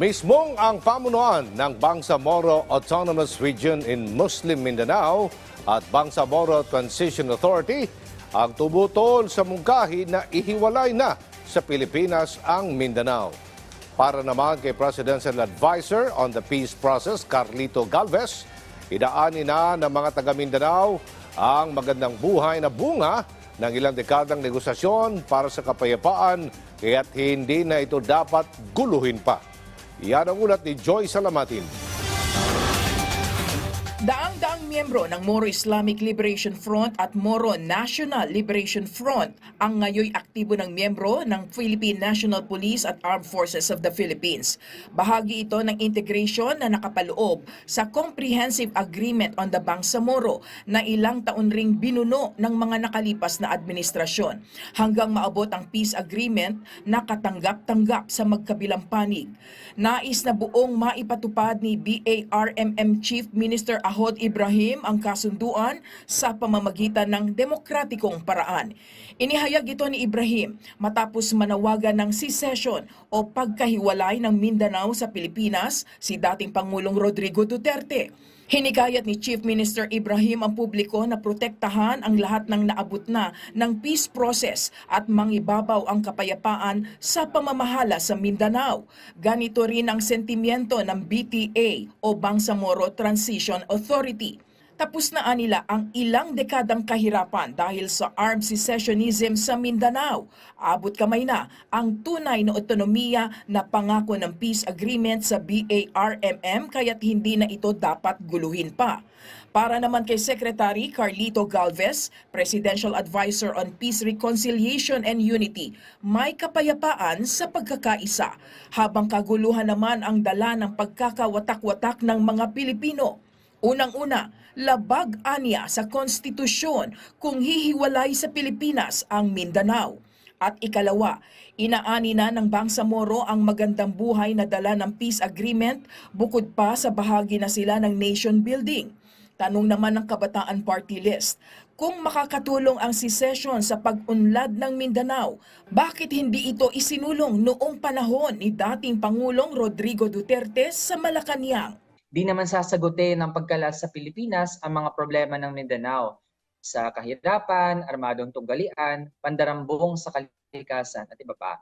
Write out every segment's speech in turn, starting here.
Mismong ang pamunuan ng Bangsamoro Autonomous Region in Muslim Mindanao at Bangsamoro Transition Authority ang tumutol sa mungkahi na ihiwalay na sa Pilipinas ang Mindanao. Para naman kay Presidential Advisor on the Peace Process, Carlito Galvez, idaanin na ng mga taga Mindanao ang magandang buhay na bunga ng ilang dekadang negosasyon para sa kapayapaan kaya't hindi na ito dapat guluhin pa. Yan ang ulat ni Joy Salamatin. Daang-daang miyembro ng Moro Islamic Liberation Front at Moro National Liberation Front ang ngayoy aktibo ng miyembro ng Philippine National Police at Armed Forces of the Philippines. Bahagi ito ng integration na nakapaloob sa Comprehensive Agreement on the Bangsamoro na ilang taon ring binuno ng mga nakalipas na administrasyon hanggang maabot ang peace agreement na katanggap-tanggap sa magkabilang panig. Nais na buong maipatupad ni BARMM Chief Minister Ahod Ibrahim ang kasunduan sa pamamagitan ng demokratikong paraan. Inihayag ito ni Ibrahim matapos manawagan ng secession o pagkahiwalay ng Mindanao sa Pilipinas si dating Pangulong Rodrigo Duterte. Hinikayat ni Chief Minister Ibrahim ang publiko na protektahan ang lahat ng naabot na ng peace process at mangibabaw ang kapayapaan sa pamamahala sa Mindanao. Ganito rin ang sentimiento ng BTA o Bangsamoro Transition Authority. Tapos na nila ang ilang dekadang kahirapan dahil sa armed secessionism sa Mindanao. Abot kamay na ang tunay na otonomiya na pangako ng peace agreement sa BARMM kaya't hindi na ito dapat guluhin pa. Para naman kay Secretary Carlito Galvez, Presidential Advisor on Peace Reconciliation and Unity, may kapayapaan sa pagkakaisa, habang kaguluhan naman ang dala ng pagkakawatak-watak ng mga Pilipino. Unang-una, labag anya sa konstitusyon kung hihiwalay sa Pilipinas ang Mindanao. At ikalawa, inaani na ng Bangsamoro ang magandang buhay na dala ng peace agreement bukod pa sa bahagi na sila ng nation building. Tanong naman ng Kabataan Party List, kung makakatulong ang secession sa pag-unlad ng Mindanao, bakit hindi ito isinulong noong panahon ni dating Pangulong Rodrigo Duterte sa Malacanang? Di naman sasagutin ng pagkalat sa Pilipinas ang mga problema ng Mindanao sa kahirapan, armadong tunggalian, pandarambong sa kalikasan at iba pa.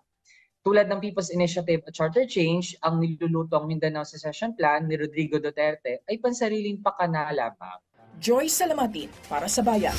Tulad ng People's Initiative at Charter Change, ang nilulutong Mindanao Secession Plan ni Rodrigo Duterte ay pansariling pakana lamang. Joy Salamatin para sa Bayan.